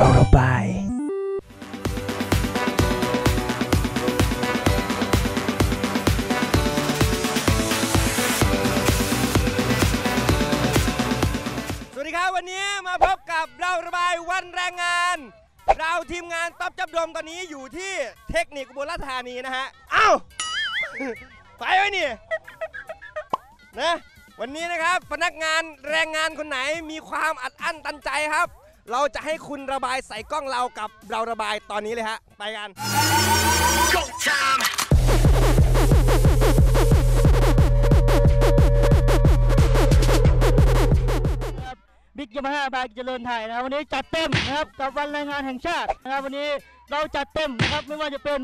เรารายสวัสดีครับวันนี้มาพบกับเราระบายวันแรงงาน เราทีมงานต๊อบจับดมตอนนี้อยู่ที่เทคนิคอุบลราชธานีนะฮะ เอ้า ไปไว้นี่ นะ วันนี้นะครับพนักงานแรงงานคนไหนมีความอัดอั้นตันใจครับ เราจะให้คุณระบายใส่กล้องเรากับเราระบายตอนนี้เลยฮะ ไปกันบิ๊กยามาฮ่าบายเจริญไทยนะครับวันนี้จัดเต็มนะครับกับวันแรงงานแห่งชาตินะครับวันนี้เราจัดเต็มนะครับไม่ว่าจะเป็น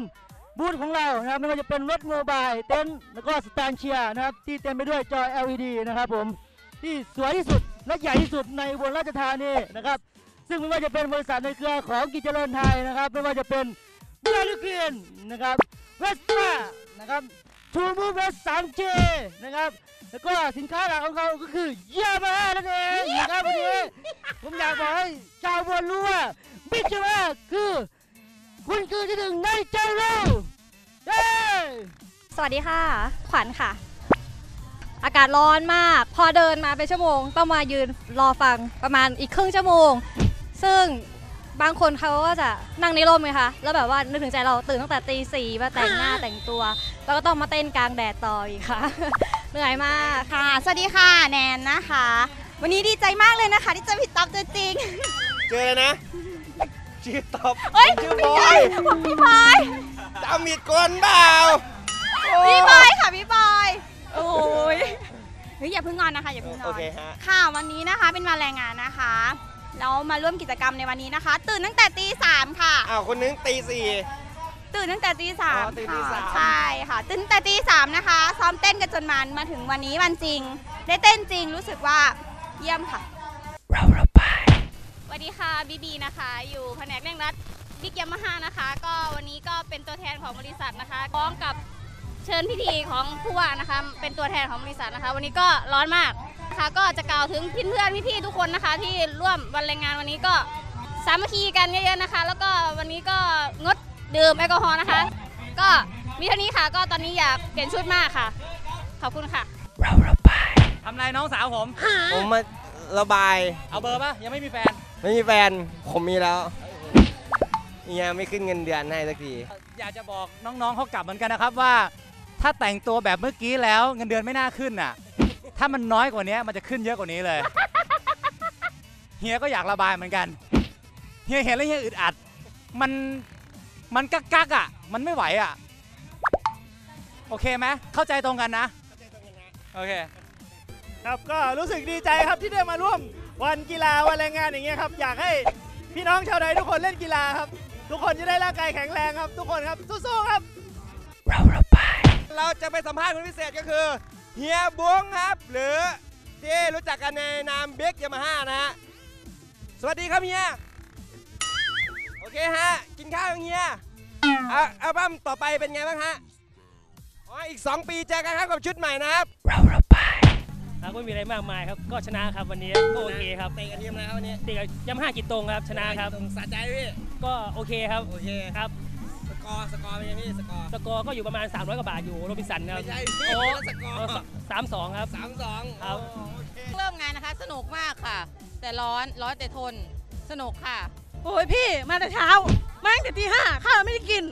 บูธของเรานะครับไม่ว่าจะเป็นรถโมบายเต็นท์แล้วก็สแตนเชียร์นะครับที่เต็มไปด้วยจอ LED นะครับผมที่สวยที่สุดและใหญ่ที่สุดในอุบลราชธานีนะครับ ซึ่งไม่ว่าจะเป็นบริษัทในเครือของกิจเจริญไทยนะครับ ไม่ว่าจะเป็นบราลิกินนะครับเวสป้านะครับทูมูเวส 3J นะครับแล้วก็สินค้าหลักของเขาก็คือยามาฮ่านั่นเองนะครับวันนี้ผมอยากบอกให้ชาวบนรู้ว่าบิ๊กยามาฮ่าคือ คุณคือที่หนึ่งในใจเราเย้สวัสดีค่ะ ขวัญค่ะ อากาศร้อนมาก พอเดินมาเป็นชั่วโมง ต้องมายืนรอฟังประมาณอีกครึ่งชั่วโมง ซึ่งบางคนเขาก็จะนั่งในร่มไงคะ แล้วแบบว่านึกถึงใจเราตื่นตั้งแต่ตีสี่มาแต่งหน้าแต่งตัว แล้วก็ต้องมาเต้นกลางแดดต่ออีกค่ะ เหนื่อยมากค่ะ สวัสดีค่ะแนนนะคะ วันนี้ดีใจมากเลยนะคะ ที่เจอพี่ต๊อบตัวจริง เจอเลยนะ ชื่อตอบเฮ้ยชื่อบไม่อใช่ยผมพี่บอยจำผิดคนเปล่าโพี่บอยค่ะพี่บอย โอ้ยเฮ้ยอย่าเพิ่งงอนนะคะอย่าเพิ่งงโออนเคฮะ ค่ะวันนี้นะคะเป็นวันแรงงานนะคะ เรามาร่วมกิจกรรมในวันนี้นะคะ ตื่นตั้งแต่ตีสามค่ะ อ้าวคนนึงตีสี่ ตื่นตั้งแต่ตีสามอ๋อตื่นตีค่ะสามใช่ค่ะ ตื่นตั้งแต่ตีสามนะคะ ซ้อมเต้นกันจนมันมาถึงวันนี้วันจริง ได้เต้นจริงรู้สึกว่าเยี่ยมค่ะ เราระบายสวัสดีค่ะบีบีนะคะ อยู่แผนกเร่งรัดบิ๊กยามาฮ่านะคะ ก็วันนี้ก็เป็นตัวแทนของบริษัทนะคะพร้อมกับเชิญพิธีของผู้ว่านะคะ เป็นตัวแทนของบริษัทนะคะ วันนี้ก็ร้อนมาก นะคะ ก็จะกล่าวถึงเพื่อนๆพี่ๆทุกคนนะคะ ที่ร่วมวันแรงงานวันนี้ก็สามัคคีกันเยอะๆนะคะ แล้วก็วันนี้ก็งดดื่มแอลกอฮอล์นะคะ ก็มีเท่านี้ค่ะ ก็ตอนนี้อยากเปลี่ยนชุดมากค่ะ ขอบคุณค่ะ เราระบายทำไรน้องสาวผม ผมมาระบาย เอาเบอร์ป่ะ ยังไม่มีแฟน ไม่มีแฟน ผมมีแล้วเฮียไม่ขึ้นเงินเดือนให้สักที อยากจะบอกน้องๆเขากลับเหมือนกันนะครับว่า ถ้าแต่งตัวแบบเมื่อกี้แล้วเงินเดือนไม่น่าขึ้นน่ะ ถ้ามันน้อยกว่านี้มันจะขึ้นเยอะกว่านี้เลย เฮียก็อยากระบายเหมือนกัน เฮียเห็นแล้วเฮียอึดอัด มัน มันกักกักๆอะ มันไม่ไหวอะ โอเคไหมเข้าใจตรงกันนะ โอเค ครับก็รู้สึกดีใจครับที่ได้มาร่วมวันกีฬาวันแรงงานอย่างเงี้ยครับ อยากให้พี่น้องชาวไทยทุกคนเล่นกีฬาครับ ทุกคนจะได้ร่างกายแข็งแรงครับ ทุกคนครับสู้ๆครับ เราระบายเราจะไปสัมภาษณ์คนพิเศษก็คือ เฮียบวงครับ หรือที่รู้จักกันในนามเบกยามาฮ่านะฮะ สวัสดีครับเฮีย โอเคฮะ กินข้าวยังเฮียอะอัลบั้มต่อไปเป็นไงบ้างฮะ อ๋อ อีก 2 ปีเจอกันครับกับชุดใหม่นะครับ เราระบายครับไม่มีอะไรมากมายครับ ก็ชนะครับวันนี้ก็โอเคครับเตะกันทีมแล้ววันนี้ตีกับยามาฮ่ากิตตงครับชนะครับตรงสะใจพี่ ก็โอเคครับ โอเคครับส กอร์สกอร์เป็นไงพี่สกอร์ สกอร์ก็อยู่ประมาณ 300 กว่าบาทอยู่โรบินสันครับไม่ใช่พี่โอ้สกอร์สามสองครับ สามสองครับเริ่มงานนะคะ สนุกมากค่ะ แต่ร้อนร้อนแต่ทนสนุกค่ะ โอ้ยพี่มาแต่เช้า มาตั้งแต่ตีห้าข้าวไม่ได้กิน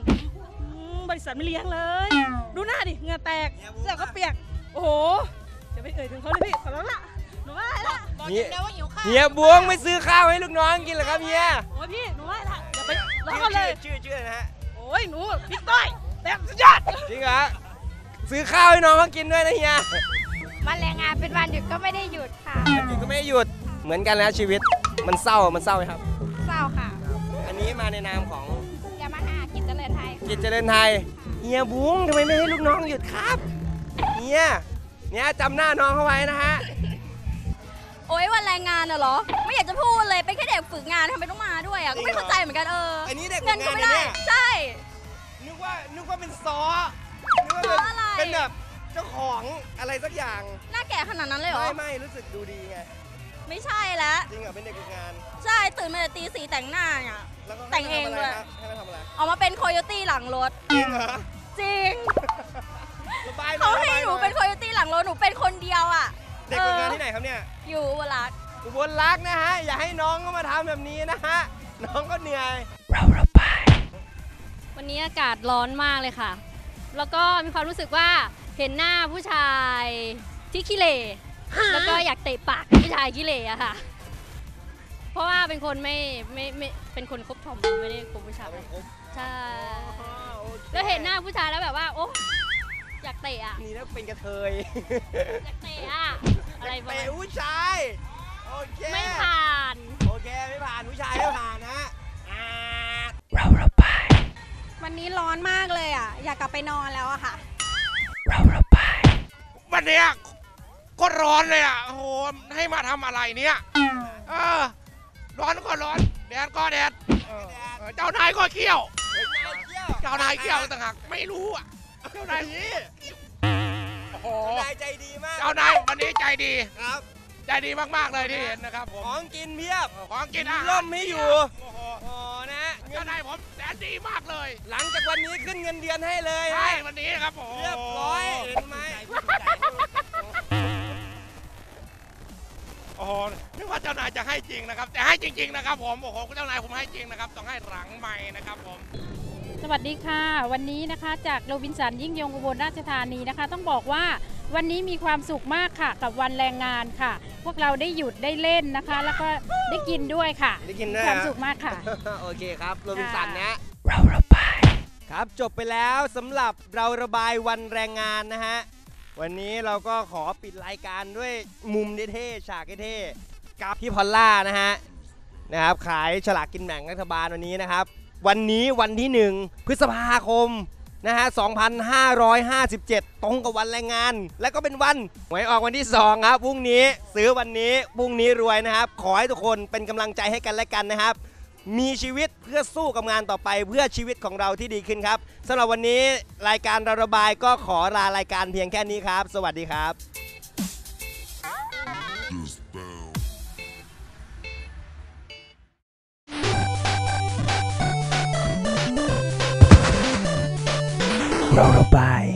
อืมบริษัทไม่เลี้ยงเลย ดูหน้าดิเหงื่อแตกเสื้อก็เปียก โอ้โหจะไปเอ่ยถึงเขาเลยพี่ขอร้องละหนูว่าละบอกเฮียจำได้ว่าหิวข้าวเฮียบวงไม่ซื้อข้าวให้ลูกน้องกินเหรอครับเฮียโอ้ยพี่หนูว่าละอย่าไปร้องเขาเลยชื่อชื่ออะไรนะฮะโอ้ยหนูพี่ต้อยแบบสุดยอดจริงเหรอซื้อข้าวให้น้องเขากินด้วยนะเฮียวันแรงงานเป็นวันหยุดก็ไม่ได้หยุดค่ะจริงก็ไม่ได้หยุดเหมือนกันแล้วชีวิตมันเศร้ามันเศร้าไหมครับ เศร้าค่ะ อันนี้มาในนามของยามาฮ่ากิจเจริญไทยกิจเจริญไทยเฮียบุ้งทำไมไม่ให้ลูกน้องหยุดครับเฮียเนี่ยจำหน้าน้องเขาไว้นะฮะโอ๊ยวันแรงงานน่ะเหรอ ไม่อยากจะพูดเลยเป็นแค่เด็ก ฝึกงานทำไมต้องมาด้วยอะก็ไม่เข้าใจเหมือนกันเอออันนี้เด็กเงินก็ฝึไม่กงานได้เนี่ย ใช่ นึกว่านึกว่าเป็นซอนึกว่าเป็นซออะไร เป็นแบบเจ้าของอะไรสักอย่างหน้าแก่ขนาดนั้นเลยเหรอไม่ไม่รู้สึกดูดีไงไม่ใช่แล้วจริงเหรอเป็นเด็กฝึกงาน ใช่ตื่นมาแต่ตีสี่แต่งหน้าเนี่ย แล้วก็แต่งเองด้วยให้มาทำอะไรออกมาเป็นโคโยตี้หลังรถ จริงเหรอจริงระบายน่เขาอยให้ระบายหนูเป็นโคโยตี้หลังรถหนูเป็นคนเดียวอะเด็กฝึกงานที่ไหนครับเนี่ย อยู่อุบลรัตน์ อุบลรักษ์นะฮะ อย่าให้น้องเขามาทำแบบนี้นะฮะ น้องก็เหนื่อย เราระบายวันนี้อากาศร้อนมากเลยค่ะ แล้วก็มีความรู้สึกว่าเห็นหน้าผู้ชายที่ขี้เหร่แล้วก็อยากเตะปากผู้ชายขี้เหร่อะค่ะ เพราะว่าเป็นคนไม่ไม่ไม่เป็นคนคบทอมไม่ได้คบผู้ชายใช่แล้วเห็นหน้าผู้ชายแล้วแบบว่า โอ้อยากเตะอะนี่แล้วเป็นกระเทยอยากเตะอะอะไรประมาเตะณผู้ชาย โอเค ไม่ผ่าน โอเค ไม่ผ่านผู้ชายไม่ผ่านนะอ่าเราระบาย วันนี้ร้อนมากเลยอะ อยากกลับไปนอนแล้วอะค่ะ เราระบาย วันเนี้ยก็ร้อนเลยอะ โอ้โห ให้มาทำอะไรเนี่ยเออร้อนก็ร้อน แดดก็แดดเออเออเจ้านายก็เขี้ยว เจ้านายเขี้ยวต่างหากไม่รู้อะ เจ้านายนี้โอ้โห เจ้านายใจดีมาก เจ้านายวันนี้ใจดี ครับ ใจดีมากๆเลยที่เห็นนะครับผมของกินเพียบของกินอาหารร่มไม่อยู่โอ้โหโอ้นะฮะเงิเจ้านนายผมแสนดีมากเลย หลังจากวันนี้ขึ้นเงินเดือนให้เลยใช่ฮะวันนี้ครับโอ้โหเรียบร้อยเห็นไหมโอ้โหนึกว่าเจ้านายจะให้จริงนะครับ แต่ให้จริง ๆ นะครับ ผมโอ้โหเจ้านายผมให้จริงนะครับ ต้องให้หลังใหม่นะครับผมสวัสดีค่ะ วันนี้นะคะจากโรบินสันยิ่งยงอุบลราชธานีนะคะ ต้องบอกว่า วันนี้มีความสุขมากค่ะ กับวันแรงงานค่ะ พวกเราได้หยุดได้เล่นนะคะ แล้วก็ได้กินด้วยค่ะได้กินมีด้วย ความฮะสุขมากค่ะ โอเคครับโรบินสันนะเราระบายครับจบไปแล้วสำหรับเราระบายวันแรงงานนะฮะ วันนี้เราก็ขอปิดรายการด้วยมุมเท่ๆฉากเท่ๆกับพี่พอลล่านะฮะนะครับขายฉลากกินแบ่งรัฐบาลวันนี้นะครับ วันนี้วันที่ 1 พฤษภาคม นะฮะ 2557 ตรงกับวันแรงงาน และก็เป็นวันหวยออกวันที่ 2 ครับ พรุ่งนี้ซื้อวันนี้ พรุ่งนี้รวยนะครับ ขอให้ทุกคนเป็นกำลังใจให้กันและกันนะครับ มีชีวิตเพื่อสู้กับงานต่อไปเพื่อชีวิตของเราที่ดีขึ้นครับสำหรับวันนี้รายการระบายก็ขอลารายการเพียงแค่นี้ครับ สวัสดีครับ Rotobai.